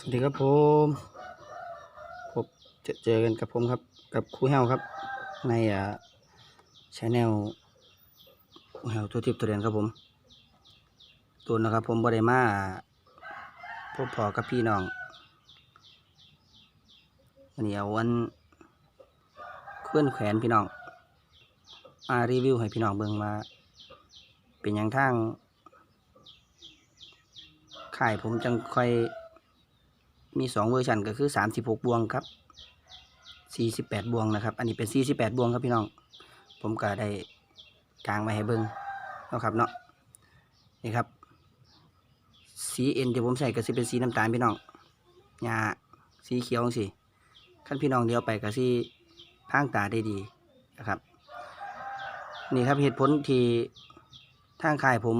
สวัสดีครับผมพบเจอเจอกันกับผมครับ กับครูเฮาครับ ในอ่าชแนลครูเฮาตัวทิพย์ตัวเรียนครับผมตัวนะครับ ผมบริมาพบพอกับพี่น้องวันนี้เอาวันเคลื่อนแขวนพี่น้องมารีวิวให้พี่น้องเบิ่งมาเป็นอย่างทางข่ายผมจังค่อย มีสองเวอร์ชันก็คือสามสิบหกบวงครับสี่สิบแปดบวงนะครับ อันนี้เป็นสี่สิบแปดบวงครับพี่น้อง ผมก็ได้กางมาให้เบิ้งนะครับเนาะนี่ครับสีเอ็นที่ผมใส่ก็สิเป็นสีน้ำตาลพี่น้องหญ้าสีเขียวสิขั้นพี่น้องเดียวไปก็สิพางตาได้ดีนะครับนี่ครับเหตุผลที่ทางค่ายผม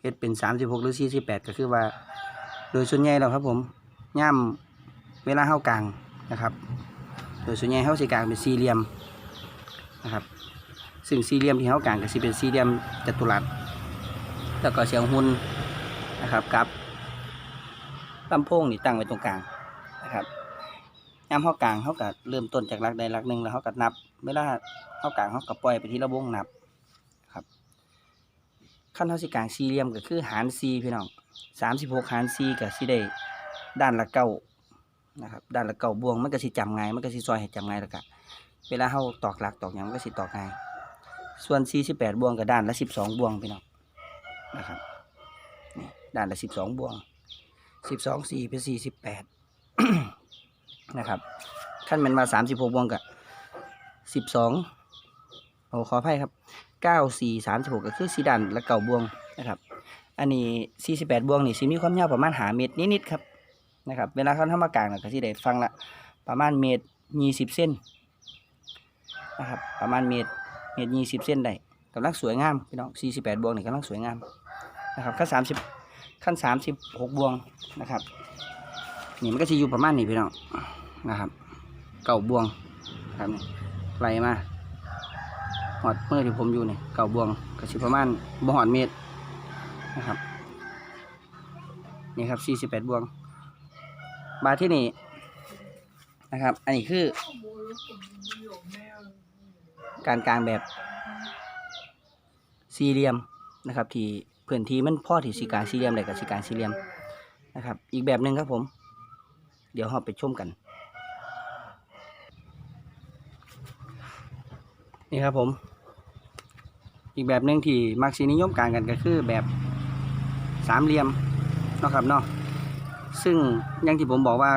เฮ็ดเป็นสามสิบหกหรือสี่สิบแปดก็คือว่า โดยส่วนใหญ่แล้วครับผม ย่ำเวลาเข้ากลางนะครับ โดยส่วนใหญ่เข้าสีกลางเป็นสี่เหลี่ยมนะครับ ซึ่งสี่เหลี่ยมที่เข้ากลางก็สิเป็นสี่เหลี่ยมจัตุรัส แล้วก็เสียงหุ่นนะครับกับลำโพงนี่ตั้งไว้ตรงกลางนะครับย่ำเข้ากลางเขาก็เริ่มต้นจากลักใดลักหนึ่งแล้วเขาก็นับ เวลาเข้ากลางเขาก็ปล่อยไปที่ระวงนับครับขั้นเท้าสีกลางสี่เหลี่ยมก็คือหารสี่พี่น้องสามสิบหกหารสี่ก็สิได้ ด้านละเก้านะครับด้านละเก้าบวงมันก็สิจำง่ายมันก็สิซอยให้จำง่ายแล้วก็เวลาเฮาตอกหลักตอกยังมันก็สิตอกง่ายส่วน48บวงกับด้านละ12บวงพี่น้องนะครับนี่ด้านละ12บวง12 4เป็น48นะครับขั้นมันมา36บวงกับ12โอ้ขออภัยครับ9 4 36ก็คือสีด้านละเก้าบวงนะครับอันนี้48บวงนี่สิมีความยาวประมาณหาเมตรนิดๆครับ นะครับเวลาเขาทำมากลางนะก็สิได้ฟังละประมาณเมตร20เส้นนะครับประมาณเมตรเมตร20เส้นได้กำลังสวยงามพี่น้อง48บแปดดวงนี่กำลังสวยงามนะครับขั้น30ขั้น36บหกดวงนะครับนี่มันก็จะอยู่ประมาณนี้พี่น้องนะครับเก่าบวงครับนี่ไล่มาหอดเมื่อที่ผมอยู่นี่เก่าบวงก็สิประมาณบ่หอดเมตรนะครับนี่ครับ48บวง บาที่นี่นะครับ อันนี้คือ การกลางแบบสี่เหลี่ยมนะครับ ที่พื้นที่มันพ่อที่สีกางสี่เหลี่ยมได้กับสีกางสี่เหลี่ยมนะครับ อีกแบบหนึ่งครับผม เดี๋ยวเราไปชมกัน นี่ครับผม อีกแบบหนึ่งที่มักสีนิยมกางกันก็คือแบบสามเหลี่ยมนะครับเนาะ ซึ่งอย่างที่ผมบอกว่า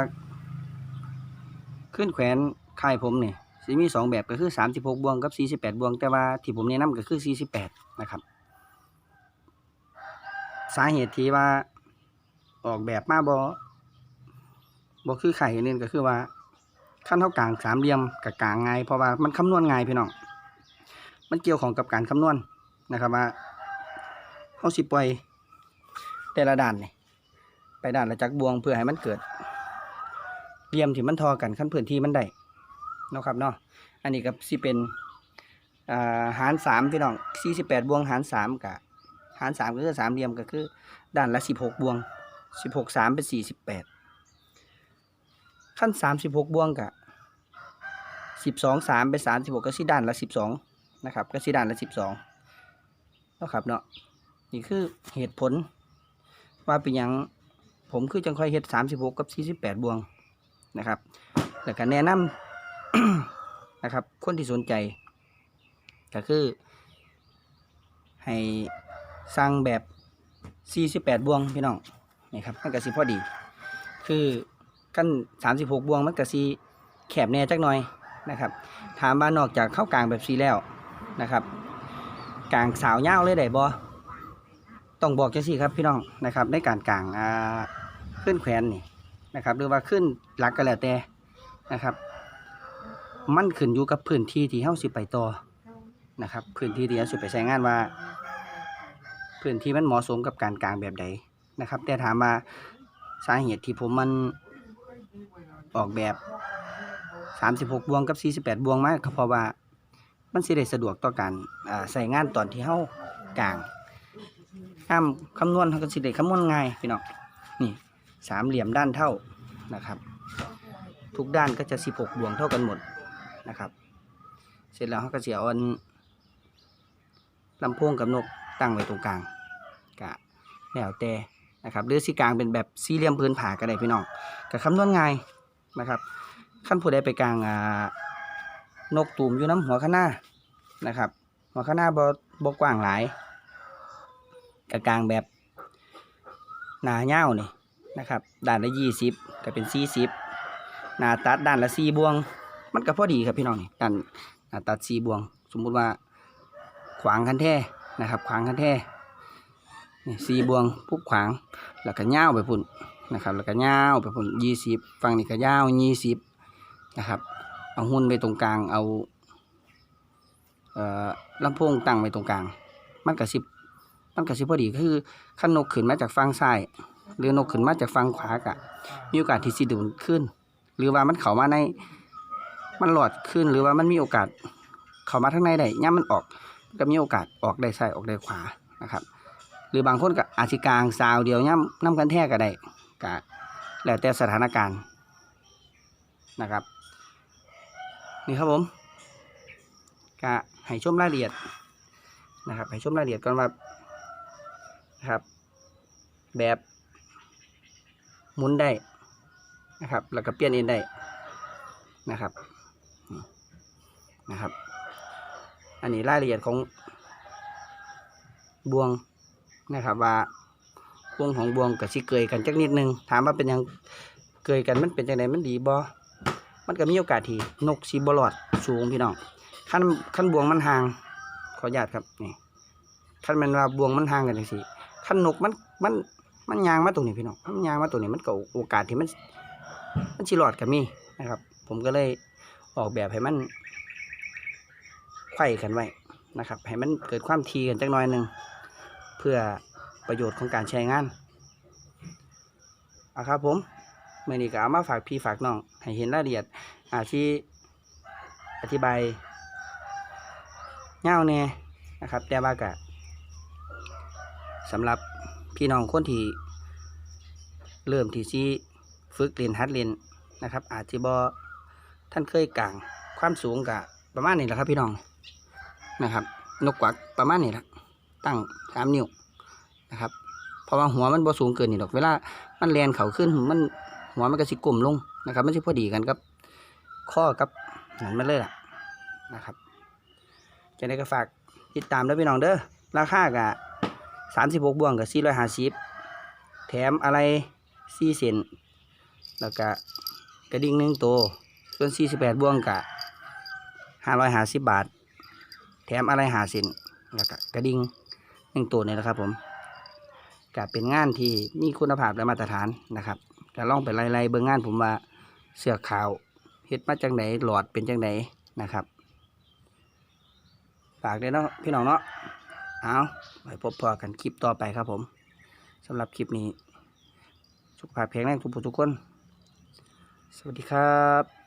ขึ้นแขวนค่ายผมเนี่ยสิมีสองแบบก็คือสามสิบหกบวงกับสี่สิบแปดบวง แต่ว่าที่ผมแนะนำก็คือสี่สิบแปดนะครับ สาเหตุที่ว่าออกแบบมาบอบอคือไข่เน้นก็คือว่าขั้นเท่ากลางสามเหลี่ยมกับกลางไงเพราะว่ามันคำนวณไงพี่น้องมันเกี่ยวของกับการคำนวณนะครับว่าเขาสิปล่อยแต่ละด้านนี่ ไปด้านละจักบวงเพื่อให้มันเกิดเหลี่ยมที่มันทอกันขั้นพื้นที่มันได้เนาะครับเนาะอันนี้กับสิเป็นอ่าหารสามพี่น้องสี่สิบแปดบวงหารสามกับหารสามก็คือสามเหลี่ยมก็คือ ด้านละสิบหกบวงสิบหกสามเป็นสี่สิบแปดขั้นสามสิบหกบวงกับสิบสองสามเป็นสามสิบหกก็สิด้านละสิบสองนะครับก็สิด้านละสิบสองเนาะครับเนาะนี่คือเหตุผลว่าเป็นยัง ผมคือจังค่อยเฮ็ดสามสิบหกกับสี่สิบแปดบวงนะครับแล้วก็แนะนำนะครับ คนที่สนใจ ก็คือ ให้สร้างแบบสี่สิบแปดบวงพี่น้องนี่ครับมันก็สิพอดี คือกันสามสิบหกบวงมันก็สิแคบแน่จักหน่อยนะครับ ถามว่านอกจากเข้ากลางแบบสีแล้วนะครับกลางสาวเย้าเลยได้บ่ต้องบอกจังซี่ครับพี่น้องนะครับในการกลางอ่า ขึ้นแขวนนี่นะครับ หรือว่าขึ้นหลักก็แล้วแต่นะครับ มันขึ้นอยู่กับพื้นที่ที่เฮาสิไปต่อนะครับ พื้นที่ที่เฮาสิไปใช้งานว่า พื้นที่มันเหมาะสมกับการกลางแบบใดนะครับ แต่ถามว่าสาเหตุที่ผมมันออกแบบ 36 บวงกับ 48 บวงมาก็เพราะว่ามันสิได้สะดวกต่อการใส่งานตอนที่เฮากลางห้ามคำนวณเขาก็สิได้คำนวณง่ายพี่น้อง สามเหลี่ยมด้านเท่านะครับ ทุกด้านก็จะ 16 ดวงเท่ากันหมดนะครับ เสร็จแล้วเขาก็เสียอันลำโพงกับนกตั้งไว้ตรงกลางกะแล้วแต่นะครับหรือสีกลางเป็นแบบสี่เหลี่ยมพื้นผาก็ได้พี่น้องก็คำนวณง่ายนะครับขั้นผู้ใดไปกลางอ่านกตูมอยู่น้ำหัวข้างหน้านะครับ หัวข้างหน้าบ่บ่กว้างหลายกกลางแบบหนาเง่านี่ นะครับด้านละยี่สิบก็เป็นสี่สิบหน้าตัดด้านละสี่บวง มันก็พอดีครับพี่น้องนี่ด้านหน้าตัดสี่บวง สมมุติว่าขวางคันแท่นะครับ ขวางคันแท่นี่สี่บวงปุ๊บขวางแล้วก็ย่าวไปพุ่นนะครับแล้วก็ย่าวไปพุ่นยี่สิบฝั่งนี้ก็ย่าวยี่สิบนะครับเอาหุ้นไปตรงกลางเอาเอ่อลำโพงตั้งไว้ตรงกลาง มันกระสิบมันกระสิบพอดีคือขันนกขึ้นมาจากฝั่งซ้าย หรือนกขึ้นมาจากฝั่งขวากะมีโอกาสที่สิดูดขึ้น หรือว่ามันเข้ามาในมันหลอดขึ้นหรือว่ามันมีโอกาส เข้ามาทางในได้ย่ามันออกก็มีโอกาสออกได้ซ้ายออกได้ขวานะครับ หรือบางคนก็อาจสิกลางซาวเดียวย่ำน้ำกันแท้ก็ได้ก็แล้วแต่สถานการณ์นะครับนี่ครับผมก็ให้ชมรายละเอียดนะครับให้ชมรายละเอียดก่อนว่านะครับ แบบ หมุนได้นะครับ แล้วก็เปลี่ยนเองได้นะครับนะครับ อันนี้รายละเอียดของบวงนะครับ ว่าบวงของบวงกับสิเกยกันจักนิดนึงถามว่าเป็นยังเกยกันมันเป็นจังไดมันดีบ่มันก็มีโอกาสที่นกสีบอลอดสูงพี่น้องขั้นขั้นบวงมันห่าง ขออนุญาตครับนี่ขั้นมันว่าบวงมันห่างกันจังซี่ขั้นนกมันมัน มันยางมาตรงนี้พี่น้องมันยางมาตรงนี้มันก็โอกาสที่มัน มันสิรอดก็มีนะครับ ผมก็เลยออกแบบให้มันไขว้กันไว้นะครับ ให้มันเกิดความทีกันจักหน่อยหนึ่งเพื่อประโยชน์ของการใช้งานเอาครับผมเมื่อนี้ก็เอามาฝากพี่ฝากน้องให้เห็นรายละเอียดอาที่อธิบายเงาแน่นะครับ แต่ว่ากะสำหรับ พี่น้องคนที่เริ่มที่ซีฝึกเรียนฮัดเรียนนะครับ อาจจะบอท่านเคยกลางความสูงกะประมาณนี้แหละครับพี่น้องนะครับ นกกวักประมาณนี้แหละตั้งสามนิ้วนะครับเพราะว่าหัวมันบ่สูงเกินนี่ดอกเวลามันแลนเขาขึ้นมันหัวมันก็สิกลมลงนะครับไมันสิพอดีกันกับ ข้อกับหนันมันเลยล่ะนะครับจะได้ก็ฝากติดตามด้วยพี่น้องเด้อราคากะ สามสิบหกบวงกับสี่ร้อยห้าสิบแถมอะไรสี่เซนแล้วก็กระดิ่งหนึ่งตัวส่วนสี่สิบแปดบวงกะห้าร้อยห้าสิบบาท แถมอะไรห้าเซนแล้วก็กระดิ่งหนึ่งตัวนี่แหละครับผมก็เป็นงานที่มีคุณภาพและมาตรฐานนะครับก็ลองไปไล่ๆเบิ่งงานผมว่าเสือขาวเฮ็ดมาจังไหนหลอดเป็นจังไหนนะครับฝากด้วยเนาะพี่น้องเนาะ เอาไปพบพอกันคลิปต่อไปครับผมสำหรับคลิปนี้ สุขภาพแข็งแรงทุกผู้ทุกคน สวัสดีครับ